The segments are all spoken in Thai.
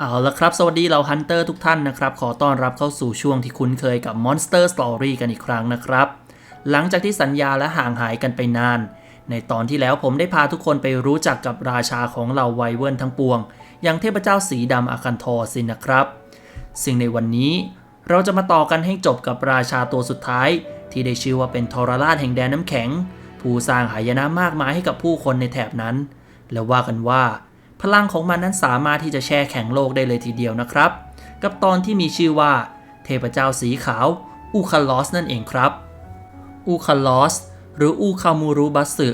เอาละครับ สวัสดีเราฮันเตอร์ทุกท่านนะครับ ขอต้อนรับเข้าสู่ช่วงที่คุ้นเคยกับ Monster Story กันอีกครั้งนะครับ หลังจากที่สัญญาและห่างหายกันไปนาน ในตอนที่แล้วผมได้พาทุกคนไปรู้จักกับราชาของเหล่าไวเวิร์นทั้งปวง อย่างเทพเจ้าสีดำอาคันทอสินะครับสิ่งในวันนี้เราจะมาต่อกันให้จบกับราชาตัวสุดท้าย ที่ได้ชื่อว่าเป็นทรราชแห่งแดนน้ำแข็ง ผู้สร้างหายนะมากมายให้กับผู้คนในแถบนั้น และว่ากันว่า พลังของมันนั้นสามารถที่จะแช่แข็งโลกได้เลยทีเดียวนะครับ กับตอนที่มีชื่อว่า เทพเจ้าสีขาวอูคาลอสนั่นเองครับอูคาลอสหรืออูคามูรุบัสสึ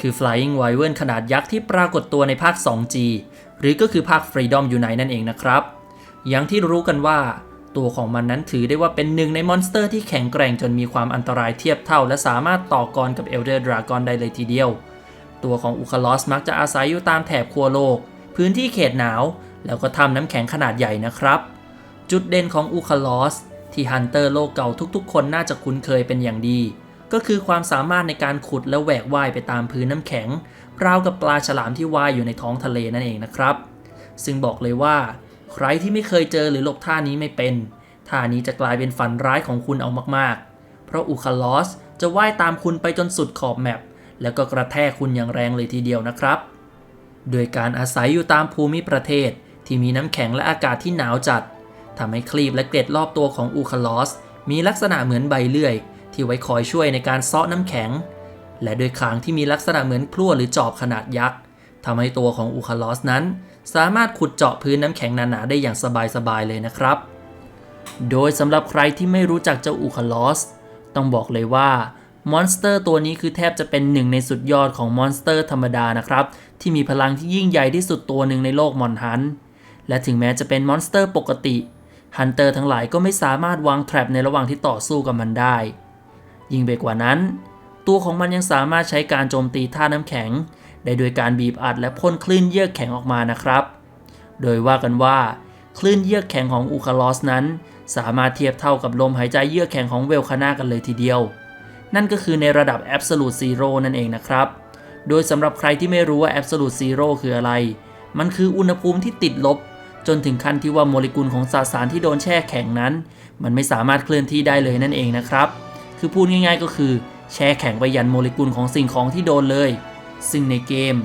คือ Flying Wyvern ขนาดยักษ์ที่ปรากฏตัวในภาค 2G หรือก็คือภาค Freedom Unite นั่นเองนะครับ อย่างที่รู้กันว่า ตัวของมันนั้นถือได้ว่าเป็นหนึ่งในมอนสเตอร์ที่แข็งแกร่งจนมีความอันตรายเทียบเท่า และสามารถต่อกรกับ Elder Dragon ได้เลยทีเดียว ตัวของอูคาลอสมักจะอาศัยอยู่ตามแถบขั้วโลก พื้นที่เขตหนาว แล้วก็ทำน้ำแข็งขนาดใหญ่นะครับ จุดเด่นของอูคาลอสที่ฮันเตอร์โลกเก่าทุกๆ คนน่าจะคุ้นเคยเป็นอย่างดี ก็คือความสามารถในการขุดและแหวกว่ายไปตามพื้นน้ำแข็ง ราวกับปลาฉลามที่ว่ายอยู่ในท้องทะเลนั่นเองนะครับ ซึ่งบอกเลยว่า ใครที่ไม่เคยเจอหรือหลบท่านี้ไม่เป็นท่านี้จะกลายเป็นฝันร้ายของคุณเอามากๆ เพราะอูคาลอสจะว่ายตามคุณไปจนสุดขอบแมป แล้วก็กระแทกคุณอย่างแรงเลยทีเดียวนะครับ โดยการอาศัยอยู่ตามภูมิประเทศที่มีน้ำแข็งและอากาศที่หนาวจัดทำให้คลีบและเกล็ดรอบตัวของอูคาลอส มีลักษณะเหมือนใบเลื่อย ที่ไว้คอยช่วยในการซาะน้ำแข็ง และโดยคางที่มีลักษณะเหมือนพลั่วหรือจอบขนาดยักษ์ทำให้ตัวของอูคาลอสนั้น สามารถขุดเจาะพื้นน้ำแข็งหนาๆได้อย่างสบายๆเลยนะครับ โดยสำหรับใครที่ไม่รู้จักเจ้าอูคาลอส ต้องบอกเลยว่า มอนสเตอร์ตัวนี้คือแทบจะเป็นหนึ่งในสุดยอดของมอนสเตอร์ธรรมดานะครับ ที่มีพลังที่ยิ่งใหญ่ที่สุดตัวหนึ่งในโลกมอนฮันและถึงแม้จะเป็นมอนสเตอร์ปกติฮันเตอร์ทั้งหลายก็ไม่สามารถวางแทรปในระหว่างที่ต่อสู้กับมันได้ ยิ่งไปกว่านั้น ตัวของมันยังสามารถใช้การโจมตีท่าน้ำแข็ง ได้โดยการบีบอัดและพ่นคลื่นเยือกแข็งออกมานะครับ โดยว่ากันว่า คลื่นเยือกแข็งของอูคาลอสนั้น สามารถเทียบเท่ากับลมหายใจเยือกแข็งของเวลคาน่ากันเลยทีเดียว นั่นก็คือในระดับ Absolute Zero นั่นเองนะครับ โดยสำหรับใครที่ไม่รู้ว่า Absolute Zero คืออะไร มันคืออุณหภูมิที่ติดลบ จนถึงขั้นที่ว่าโมเลกุลของสสารที่โดนแช่แข็งนั้น มันไม่สามารถเคลื่อนที่ได้เลยนั่นเองนะครับ คือพูดง่าย ๆ ก็คือ แช่แข็งไปยันโมเลกุลของสิ่งของที่โดนเลย ซึ่งในเกม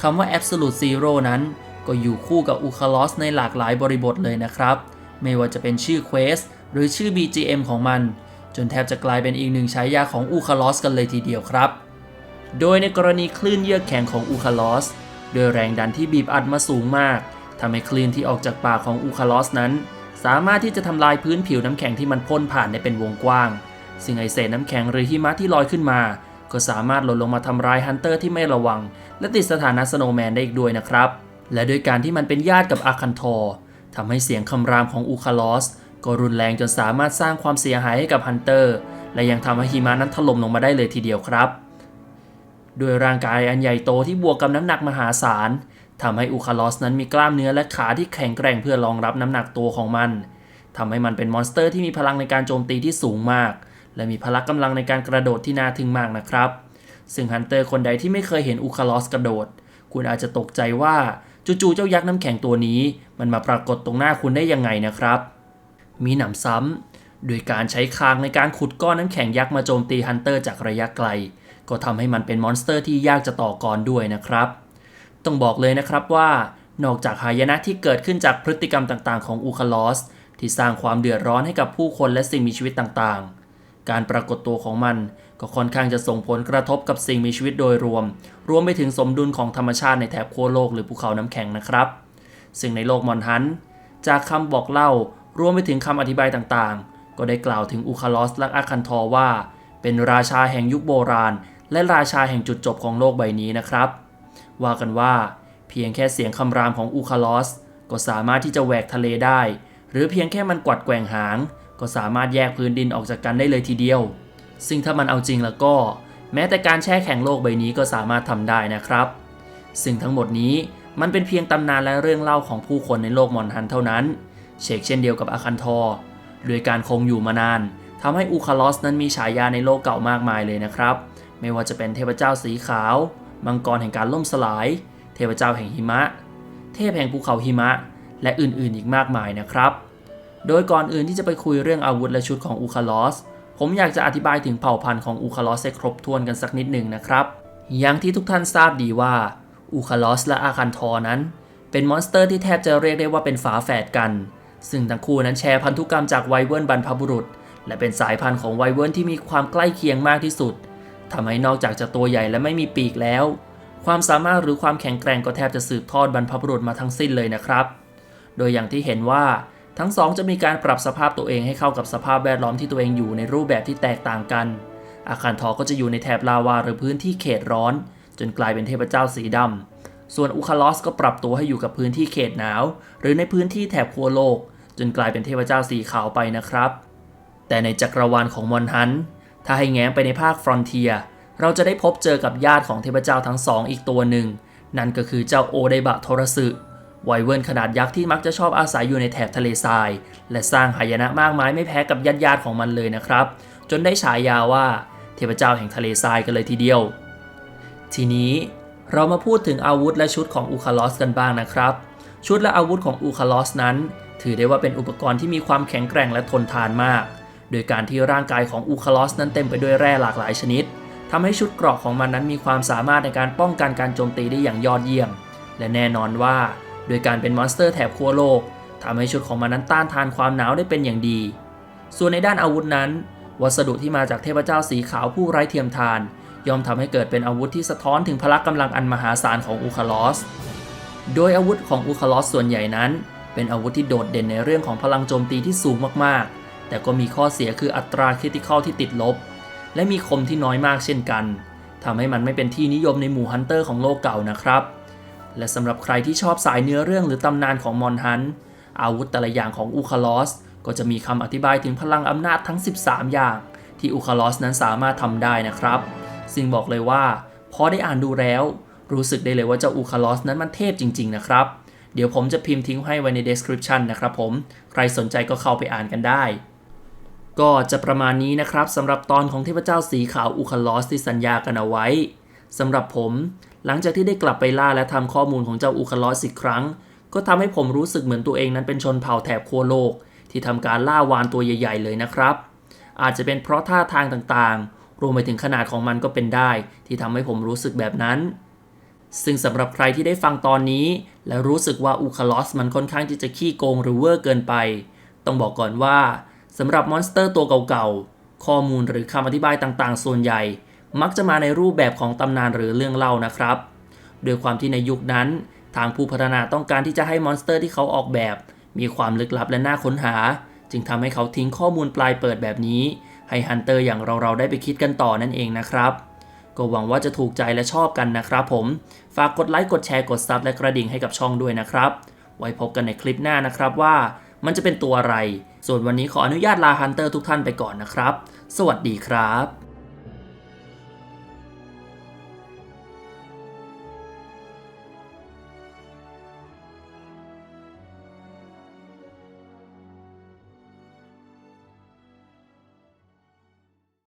คำว่า Absolute Zero นั้น ก็อยู่คู่กับอูคาลอสในหลากหลายบริบทเลยนะครับ ไม่ว่าจะเป็นชื่อเควสหรือชื่อ BGM ของมัน จนแทบจะกลายเป็นอีกหนึ่งฉายาของอูคาลอสกันเลยทีเดียวครับ โดยในกรณีคลื่นเยือกแข็งของอูคาลอสโดยแรงดันที่บีบอัดมาสูงมากทำให้คลื่นที่ออกจากปากของอูคาลอสนั้น สามารถที่จะทำลายพื้นผิวน้ำแข็งที่มันพ่นผ่านได้เป็นวงกว้าง ซึ่งไอเศษน้ำแข็งหรือหิมะที่ลอยขึ้นมา ก็สามารถหล่นลงมาทำร้ายฮันเตอร์ที่ไม่ระวัง และติดสถานะสโนแมนได้อีกด้วยนะครับ และด้วยการที่มันเป็นญาติกับอาคันทอร์ทำให้เสียงคำรามของอูคาลอส ก็รุนแรงจนสามารถสร้างความเสียหายให้กับฮันเตอร์ และยังทำให้หิมะนั้นถล่มลงมาได้เลยทีเดียวครับด้วยร่างกายอันใหญ่โตที่บวกกับน้ำหนักมหาศาลทำให้อูคาลอสนั้นมีกล้ามเนื้อและขาที่แข็งแกร่งเพื่อรองรับน้ำหนักตัวของมันทำให้มันเป็นมอนสเตอร์ที่มีพลังในการโจมตีที่สูงมาก และมีพละกำลังในการกระโดดที่น่าทึ่งมากนะครับ ซึ่งฮันเตอร์คนใดที่ไม่เคยเห็นอูคาลอสกระโดด คุณอาจจะตกใจว่าจู่ๆเจ้ายักษ์น้ำแข็งตัวนี้ มันมาปรากฏตรงหน้าคุณได้ยังไงนะครับ มีหนำซ้ำโดยการใช้คางในการขุดก้อนน้ำแข็งยักษ์มาโจมตีฮันเตอร์จากระยะไกล ก็ทำให้มันเป็นมอนสเตอร์ที่ยากจะต่อกรด้วยนะครับ ต้องบอกเลยนะครับว่า นอกจากหายนะที่เกิดขึ้นจากพฤติกรรมต่างๆ ของอูคาลอส ที่สร้างความเดือดร้อนให้กับผู้คนและสิ่งมีชีวิตต่างๆ การปรากฏตัวของมันก็ค่อนข้างจะส่งผลกระทบกับสิ่งมีชีวิตโดยรวม รวมไปถึงสมดุลของธรรมชาติในแถบขั้วโลกหรือภูเขาน้ำแข็งนะครับ ซึ่งในโลกมอนฮันจากคำบอกเล่า รวมไปถึงคำอธิบายต่างๆ ก็ได้กล่าวถึงอูคาลอสและอาคันทอว่า เป็นราชาแห่งยุคโบราณ และราชาแห่งจุดจบของโลกใบนี้นะครับ ว่ากันว่า เพียงแค่เสียงคำรามของอูคาลอส ก็สามารถที่จะแหวกทะเลได้ หรือเพียงแค่มันกวัดแกว่งหาง ก็สามารถแยกพื้นดินออกจากกันได้เลยทีเดียว ซึ่งถ้ามันเอาจริงแล้วก็ แม้แต่การแช่แข็งโลกใบนี้ก็สามารถทำได้นะครับ ซึ่งทั้งหมดนี้มันเป็นเพียงตำนานและเรื่องเล่าของผู้คนในโลกมอนฮันเท่านั้น เชกเช่นเดียวกับอาคันทอโดยการคงอยู่มานานทำให้อูคาลอสนั้นมีฉายาในโลกเก่ามากมายเลยนะครับ ไม่ว่าจะเป็นเทพเจ้าสีขาว มังกรแห่งการล่มสลาย เทพเจ้าแห่งหิมะ เทพแห่งภูเขาหิมะ และอื่นๆอีกมากมายนะครับ โดยก่อนอื่นที่จะไปคุยเรื่องอาวุธและชุดของอูคาลอสผมอยากจะอธิบายถึงเผ่าพันธุ์ของอูคาลอสให้ครบถ้วนกันสักนิดหนึ่งนะครับ อย่างที่ทุกท่านทราบดีว่าอูคาลอสและอาคันทอนั้น เป็นมอนสเตอร์ที่แทบจะเรียกได้ว่าเป็นฝาแฝดกัน ซึ่งทั้งคู่นั้นแชร์พันธุกรรมจากไวเวิร์นบรรพบุรุษ และเป็นสายพันธุ์ของไวเวิร์นที่มีความใกล้เคียงมากที่สุดทำให้นอกจากจะตัวใหญ่และไม่มีปีกแล้ว ความสามารถหรือความแข็งแกร่งก็แทบจะสืบทอดบรรพบุรุษมาทั้งสิ้นเลยนะครับ โดยอย่างที่เห็นว่าทั้งสองจะมีการปรับสภาพตัวเองให้เข้ากับสภาพแวดล้อมที่ตัวเองอยู่ในรูปแบบที่แตกต่างกัน อาคารทอก็จะอยู่ในแถบลาวาหรือพื้นที่เขตร้อน จนกลายเป็นเทพเจ้าสีดำส่วนอุคาลอสก็ปรับตัวให้อยู่กับพื้นที่เขตหนาว หรือในพื้นที่แถบขั้วโลก จนกลายเป็นเทพเจ้าสีขาวไปนะครับ แต่ในจักรวาลของมอนฮัน ถ้าให้แง้มไปในภาคฟรอนเทียเราจะได้พบเจอกับญาติของเทพเจ้าทั้งสองอีกตัวหนึ่ง นั่นก็คือเจ้าโอไดบะโทรสึไวเวิร์นขนาดยักษ์ที่มักจะชอบอาศัยอยู่ในแถบทะเลทราย และสร้างหายนะมากมายไม่แพ้กับญาติญาติของมันเลยนะครับ จนได้ฉายาว่าเทพเจ้าแห่งทะเลทรายกันเลยทีเดียว ทีนี้เรามาพูดถึงอาวุธและชุดของอูคาลอสกันบ้างนะครับ ชุดและอาวุธของอูคาลอสนั้น ถือได้ว่าเป็นอุปกรณ์ที่มีความแข็งแกร่งและทนทานมาก โดยการที่ร่างกายของอูคาลอสนั้นเต็มไปด้วยแร่หลากหลายชนิดทำให้ชุดเกราะของมันนั้นมีความสามารถในการป้องกันการโจมตีได้อย่างยอดเยี่ยม และแน่นอนว่า โดยการเป็นมอนสเตอร์แถบขั้วโลกทำให้ชุดของมันนั้นต้านทานความหนาวได้เป็นอย่างดี ส่วนในด้านอาวุธนั้น วัสดุที่มาจากเทพเจ้าสีขาวผู้ไร้เทียมทานย่อมทำให้เกิดเป็นอาวุธที่สะท้อนถึงพละกำลังอันมหาศาลของอูคาลอส โดยอาวุธของอูคาลอสส่วนใหญ่นั้น เป็นอาวุธที่โดดเด่นในเรื่องของพลังโจมตีที่สูงมากๆ แต่ก็มีข้อเสียคืออัตราคริติคอลที่ติดลบ และมีคมที่น้อยมากเช่นกันทำให้มันไม่เป็นที่นิยมในหมู่ฮันเตอร์ของโลกเก่านะครับ และสำหรับใครที่ชอบสายเนื้อเรื่องหรือตำนานของมอนฮันอาวุธแต่ละอย่างของอูคาลอสก็จะมีคำอธิบายถึงพลังอำนาจทั้ง 13 อย่าง ที่อูคาลอสนั้นสามารถทำได้นะครับซึ่งบอกเลยว่าพอได้อ่านดูแล้ว รู้สึกได้เลยว่าเจ้าอูคาลอสนั้นมันเทพจริง ๆ นะครับ เดี๋ยวผมจะพิมพ์ทิ้งให้ไว้ใน description นะครับผม ใครสนใจก็เข้าไปอ่านกันได้ ก็จะประมาณนี้นะครับสำหรับตอนของเทพเจ้าสีขาวอูคาลอสที่สัญญากันเอาไว้สำหรับผมหลังจากที่ได้กลับไปล่าและทำข้อมูลของเจ้าอูคาลอสอีกครั้ง ก็ทำให้ผมรู้สึกเหมือนตัวเองนั้นเป็นชนเผ่าแถบขั้วโลก ที่ทำการล่าวานตัวใหญ่ ๆ เลยนะครับ อาจจะเป็นเพราะท่าทางต่างๆ รวมไปถึงขนาดของมันก็เป็นได้ ที่ทำให้ผมรู้สึกแบบนั้นซึ่งสำหรับใครที่ได้ฟังตอนนี้ และรู้สึกว่าอูคาลอสมันค่อนข้างที่จะขี้โกงหรือเวอร์เกินไป ต้องบอกก่อนว่าสำหรับมอนสเตอร์ตัวเก่าๆ ข้อมูลหรือคำอธิบายต่างๆ ส่วนใหญ่ มักจะมาในรูปแบบของตำนานหรือเรื่องเล่านะครับโดยความที่ในยุคนั้น ทางผู้พัฒนาต้องการที่จะให้มอนสเตอร์ที่เขาออกแบบ มีความลึกลับและน่าค้นหา จึงทำให้เขาทิ้งข้อมูลปลายเปิดแบบนี้ ให้ฮันเตอร์อย่างเราๆได้ไปคิดกันต่อนั่นเองนะครับ ก็หวังว่าจะถูกใจและชอบกันนะครับผม ฝากกดไลค์กดแชร์กดซับและกระดิ่งให้กับช่องด้วยนะครับ ไว้พบกันในคลิปหน้านะครับว่ามันจะเป็นตัวอะไร ส่วนวันนี้ขออนุญาตลาฮันเตอร์ทุกท่านไปก่อนนะครับ สวัสดีครับ